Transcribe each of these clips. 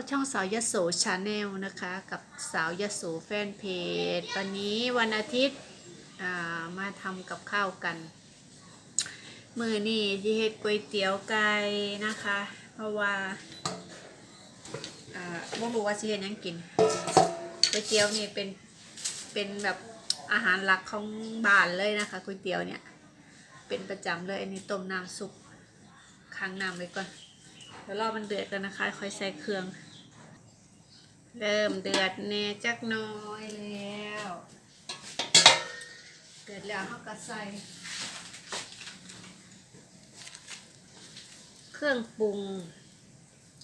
กับช่องสาวยโสชาแนลนะคะ กับสาวยโสแฟนเพจวันนี้วันอาทิตย์มาทำกับข้าวกัน มือนี่ที่เฮ็ดก๋วยเตี๋ยวไก่นะคะ เพราะว่าบ่รู้ว่าสิเฮ็ดยังกินก๋วยเตี๋ยวนี่เป็นเป็นแบบอาหารหลักของบ้านเลยนะคะก๋วยเตี๋ยวเนี่ยเป็นประจำเลยอันนี้ต้มน้ำซุปค้างน้ำไว้ก่อนเดี๋ยวรอมันเดือดกันนะคะ ค่อยใส่เครื่อง เริ่มเดือดแน่จักน้อยแล้ว เดือดแล้วเขาก็ใส่ เครื่องปรุง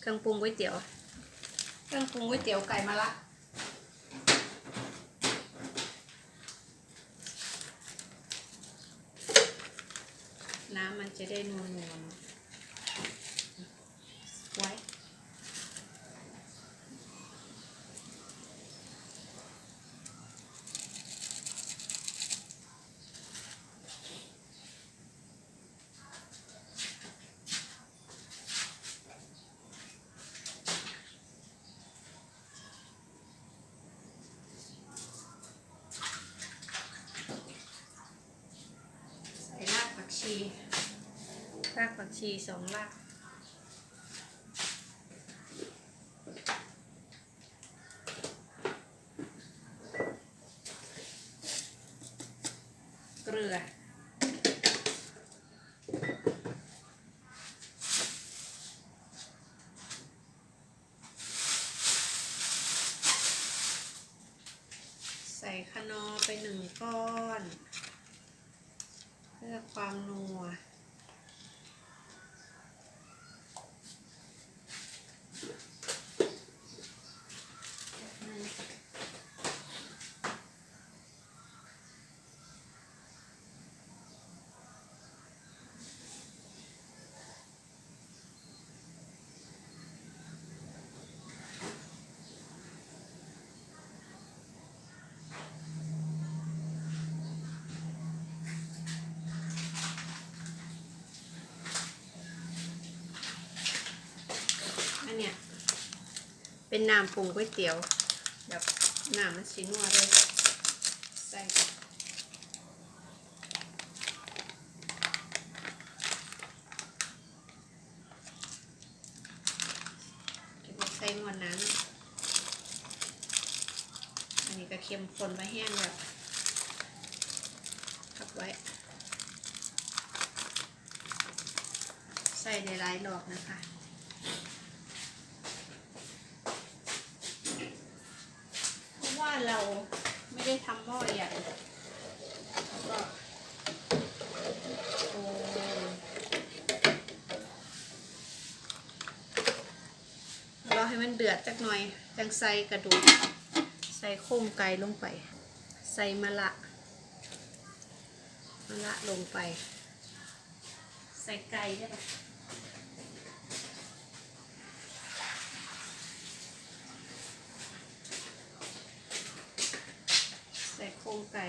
เครื่องปรุงก๋วยเตี๋ยว เครื่องปรุงก๋วยเตี๋ยวไก่มะละน้ำมันจะได้นัวๆไว้ ชีรากผักชีสองรากเกลือใส่คนอไปหนึ่งก้อน พื่อความนัว อันเนี้ย เป็นน้ำปรุงก๋วยเตี๋ยวแบบน้ำมันสีนัวเลยใส่เก็บไว้ใส่หมดน้ำอันนี้ก็เค็มข้นไว้แห้งแบบพักไว้ ใส่ในหลายๆดอกนะคะ เราไม่ได้ทำหม้อใหญ่แล้วก็โอ้เราให้มันเดือดจักหน่อย จังใส่กระดูก ใส่โครงไก่ลงไป ใส่มะละมะละลงไป ใส่ไก่ได้ปะใส่โค รงไก่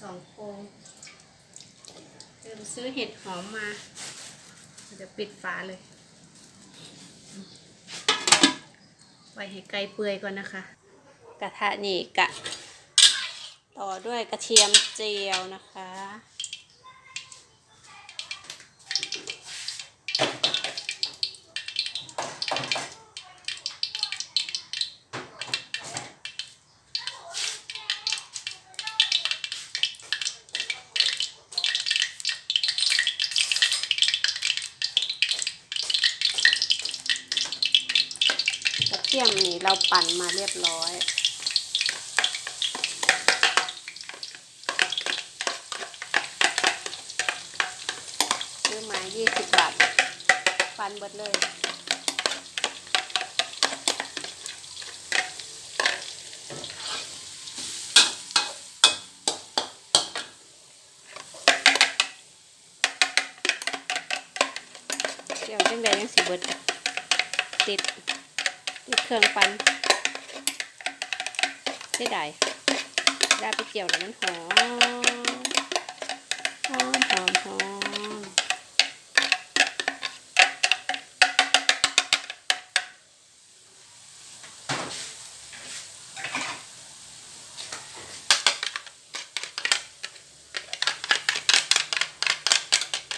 สองโครงเริ่มซื้อเห็ดหอมมาเดี๋ยวปิดฝาเลยไว้ให้ไก่เปื่อยก่อนนะคะ กระทะนี่กะ ต่อด้วยกระเทียมเจียวนะคะ ทียมนี่เราปั่นมาเรียบร้อย ซื้อมา 20 บาท ปั่นเบิดเลยเดี๋ยวจังใดยังสิเบิดติด อีเครื่องปั่นได้ได้ได้ไปเกี่ยวแล้วมันหอมหอมหอมหอม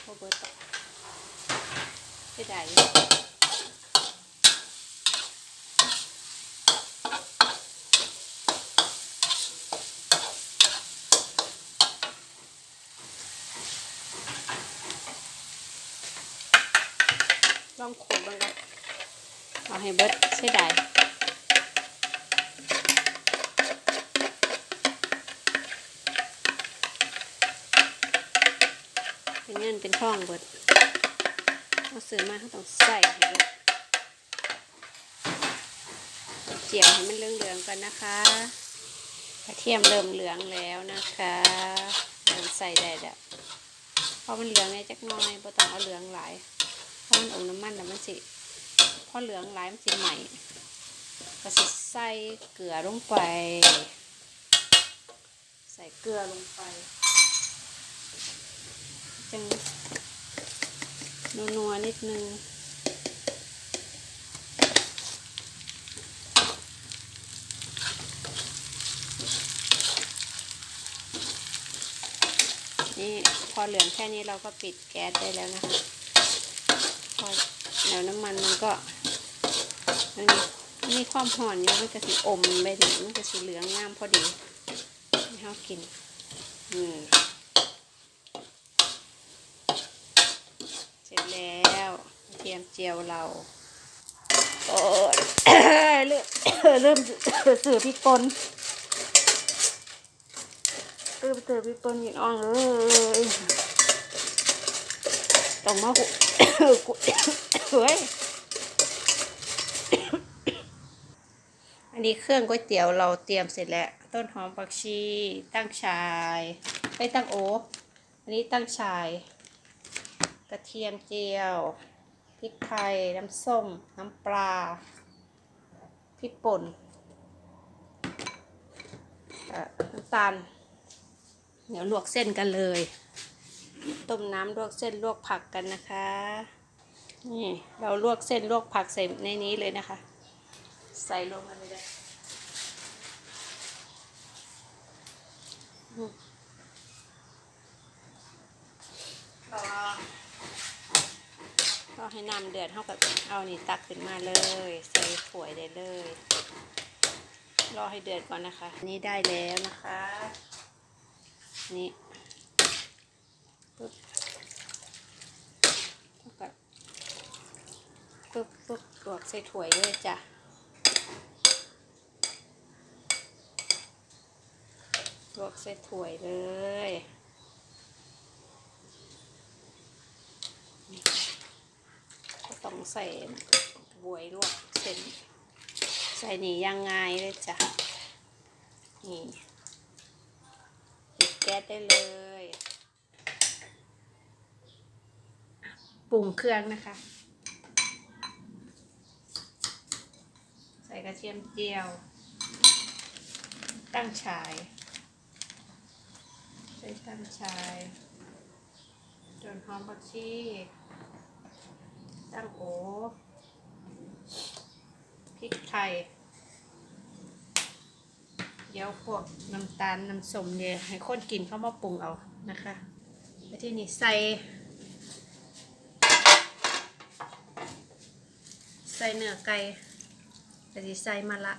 โอเบอร์ต่อได้ได้ ลองขูดบ้างกันเอาให้เบิดเสียดายเป็นเงินเป็นทองเบิดเอาซื้อมาเขาต้องใส่ให้เจียวให้มันเหลืองๆกันนะคะกระเทียมเริ่มเหลืองแล้วนะคะเริ่มใส่ได้แล้วพอมันเหลืองเนี่ยจักหน้อยบ่ต้องเอาเหลืองหลาย เพรามันอมน้ำมันแล้วมันสิพอเหลืองหลายมันสิใหม่ก็สิใส่เกลือลงไป ใส่เกลือลงไปจังนัวๆนิดนึงนี่พอเหลืองแค่นี้เราก็ปิดแก๊สได้แล้วนะคะ อแล้วน้ำมันมันก็มันมีความห่อนอยู่มันก็สีอมไปถึงมันก็สีเหลืองงามพอดีให้เขากินอืมเสร็จแล้วกระเทียมเจียวเราโอ้ยเริ่มเริ่มสื่อพี่ปนเริ่มสื่อพี่ปนกินอ่องเลย ต้องมากุกุเฮ้ยอันนี้เครื่องก๋วยเตี๋ยวเราเตรียมเสร็จแล้ว ต้นหอมผักชี ตั้งชายไม่ตั้งโอ๊อันนี้ตั้งชาย กระเทียมเจียวพริกไทย น้ำส้ม น้ำปลาพริกป่นน้ำตาล เดี๋ยวลวกเส้นกันเลย ต้มน้ำลวกเส้นลวกผักกันนะคะ นี่เราลวกเส้นลวกผักใส่ในนี้เลยนะคะ ใส่ลงมาเลยได้อืมรอก็ให้น้ำเดือดเท่ากับเอานี่ตักขึ้นมาเลย ใส่ถ้วยได้เลย รอให้เดือดก่อนนะคะ นี่ได้แล้วนะคะ นี่ ปึ๊บเท่ากับปึ๊บปึ๊บลวกใส่ถ้วยเลยจ้ะลวกใส่ถ้วยเลย ก็ต้องใส่บวยลวกเส้นใส่หนี่ยังไงเลยจ้ะ นี่ปิดแก๊สได้เลย ปรุงเครื่องนะคะ ใส่กระเทียมเจียว ตั้งฉาย ใส่ตั้งฉายจนหอมผักชีตั้งโอพริกไทยเดี๋ยวพวกน้ำตาลน้ำส้มเนี่ยให้คนกินเข้ามาปรุงเอานะคะแล้วที่นี่ใส่ ใส่เนื้อไก่แต่ใส่มะละ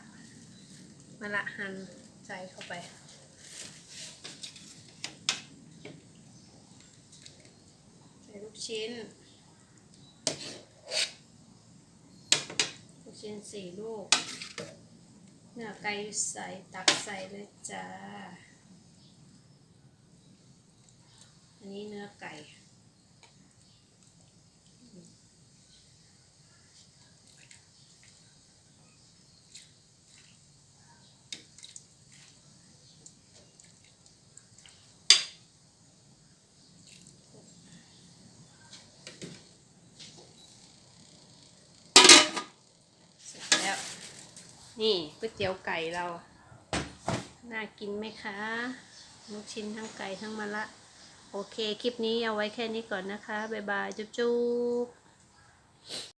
มะละหั่นใส่เข้าไปใส่ลูกชิ้น ลูกชิ้นสี่ลูก เนื้อไก่ใส่ตักใส่เลยจ้า อันนี้เนื้อไก่ เสร็จแล้ว นี่ก๋วยเตี๋ยวไก่เรา น่ากินไหมคะลูกชิ้นทั้งไก่ทั้งมะละ โอเค คลิปนี้เอาไว้แค่นี้ก่อนนะคะ บ๊ายบาย จุ๊บจุ๊บ